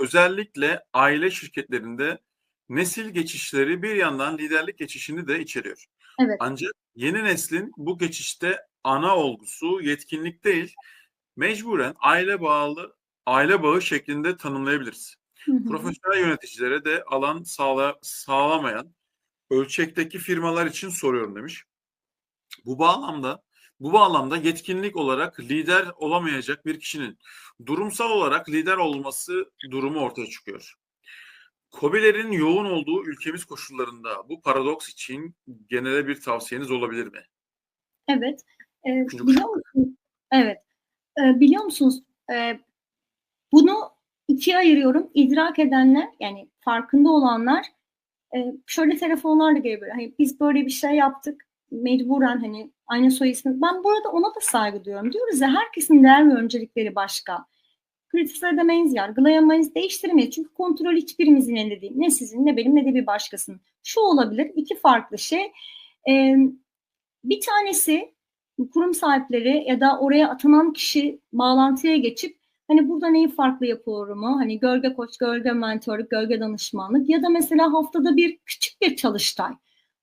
özellikle aile şirketlerinde nesil geçişleri bir yandan liderlik geçişini de içeriyor. Evet. Ancak yeni neslin bu geçişte ana olgusu yetkinlik değil, mecburen aile bağlı aile bağı şeklinde tanımlayabiliriz. Hı hı. Profesyonel yöneticilere de alan sağla, sağlamayan ölçekteki firmalar için soruyorum demiş. Bu bağlamda bu bağlamda yetkinlik olarak lider olamayacak bir kişinin durumsal olarak lider olması durumu ortaya çıkıyor. Kobilerin yoğun olduğu ülkemiz koşullarında bu paradoks için genele bir tavsiyeniz olabilir mi? Evet. Üçüncü biliyor musunuz? Evet. Ee, biliyor musunuz? Ee, bunu ikiye ayırıyorum. İdrak edenler yani farkında olanlar e, şöyle telefonlarla geliyor. Hani biz böyle bir şey yaptık. Mecburen hani aynı soy ismi. Ben burada ona da saygı duyuyorum. Diyoruz ya herkesin değer ve öncelikleri başka. Kritize edemeyiz, yargılayamayız, değiştiremeyiz. Çünkü kontrol hiçbirimizin elinde değil. Ne sizin, ne benim, ne de bir başkasının. Şu olabilir, iki farklı şey. Ee, bir tanesi kurum sahipleri ya da oraya atanan kişi bağlantıya geçip hani burada neyi farklı yapıyorum? Hani gölge koç, gölge mentörlük, gölge danışmanlık ya da mesela haftada bir küçük bir çalıştay.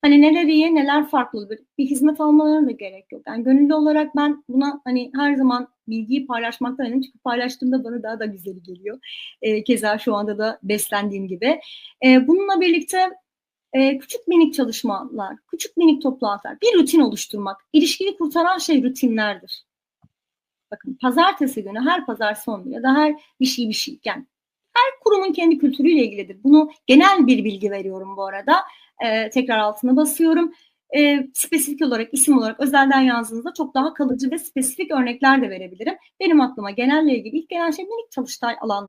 Hani neler iyi, neler farklı. Bir hizmet almalarına da gerek yok. Yani gönüllü olarak ben buna hani her zaman bilgiyi paylaşmaktan yanayım. Çünkü paylaştığımda bana daha da güzeli geliyor. E, keza şu anda da beslendiğim gibi. E, bununla birlikte e, küçük minik çalışmalar, küçük minik toplantılar, bir rutin oluşturmak. İlişkiyi kurtaran şey rutinlerdir. Bakın pazartesi günü her pazar sonu ya da her bir şey bir şey. Yani kurumun kendi kültürüyle ilgilidir. Bunu genel bir bilgi veriyorum bu arada. Ee, tekrar altına basıyorum. Ee, spesifik olarak isim olarak özelden yazdığınızda çok daha kalıcı ve spesifik örnekler de verebilirim. Benim aklıma genelle ilgili ilk gelen şey minik çalıştay alan